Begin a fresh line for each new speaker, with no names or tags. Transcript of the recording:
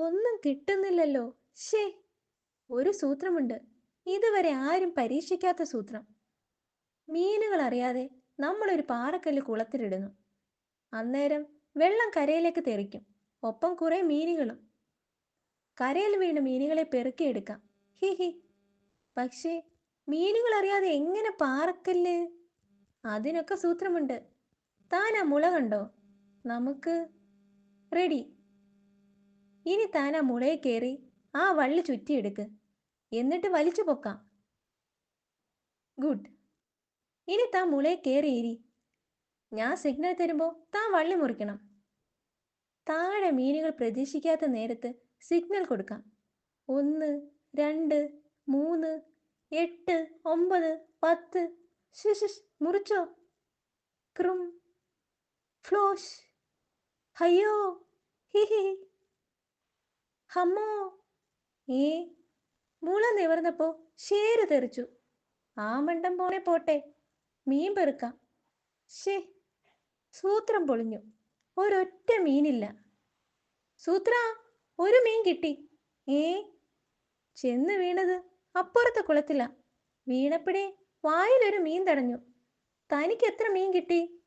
ഒന്നും കിട്ടുന്നില്ലല്ലോ. ശേ ഒരു സൂത്രമുണ്ട്. ഇതുവരെ ആരും പരീക്ഷിക്കാത്ത സൂത്രം. മീനുകൾ അറിയാതെ നമ്മളൊരു പാറക്കല്ല് കുളത്തിലിടുന്നു. അന്നേരം വെള്ളം കരയിലേക്ക് തെറിക്കും. ഒപ്പം കുറെ മീനുകളും. കരയിൽ വീണ മീനുകളെ പെറുക്കിയെടുക്കാം ഹി ഹി. പക്ഷേ മീനുകൾ അറിയാതെ എങ്ങനെ പാറക്കല്ല്? അതിനൊക്കെ സൂത്രമുണ്ട്. ആ മുള കണ്ടോ? നമുക്ക് റെഡി. ഇനി താൻ ആ മുളയെ കയറി ആ വള്ളി ചുറ്റിയെടുക്ക്. എന്നിട്ട് വലിച്ചു പൊക്കാം. ഗുഡ്. ഇനി താൻ മുളയെ കയറിയിരി ഞാൻ സിഗ്നൽ തരുമ്പോൾ താൻ വള്ളി മുറിക്കണം. താഴെ മീനുകൾ പ്രതീക്ഷിക്കാത്ത നേരത്ത് സിഗ്നൽ കൊടുക്കാം. ഒന്ന് രണ്ട് മൂന്ന് എട്ട് ഒമ്പത് പത്ത്. ശിശിഷ് മുറിച്ചോ. ക്രും. ഫ്ലോഷ്. ഹയ്യോ ഹി ഹി. ഹമ്മോ ഏ മുള നിവർന്നപ്പോ ശേര് തെറിച്ചു. ആ മണ്ടം പോണെ പോട്ടെ മീൻ പെറുക്കാം. ശേ സൂത്രം പൊളിഞ്ഞു. ഒരൊറ്റ മീനില്ല. സൂത്ര ഒരു മീൻ കിട്ടി. ഏ ചെന്ന് വീണത് അപ്പുറത്തെ കുളത്തില. വീണപ്പടേ വായിലൊരു മീൻ തടഞ്ഞു. തനിക്ക് എത്ര മീൻ കിട്ടി?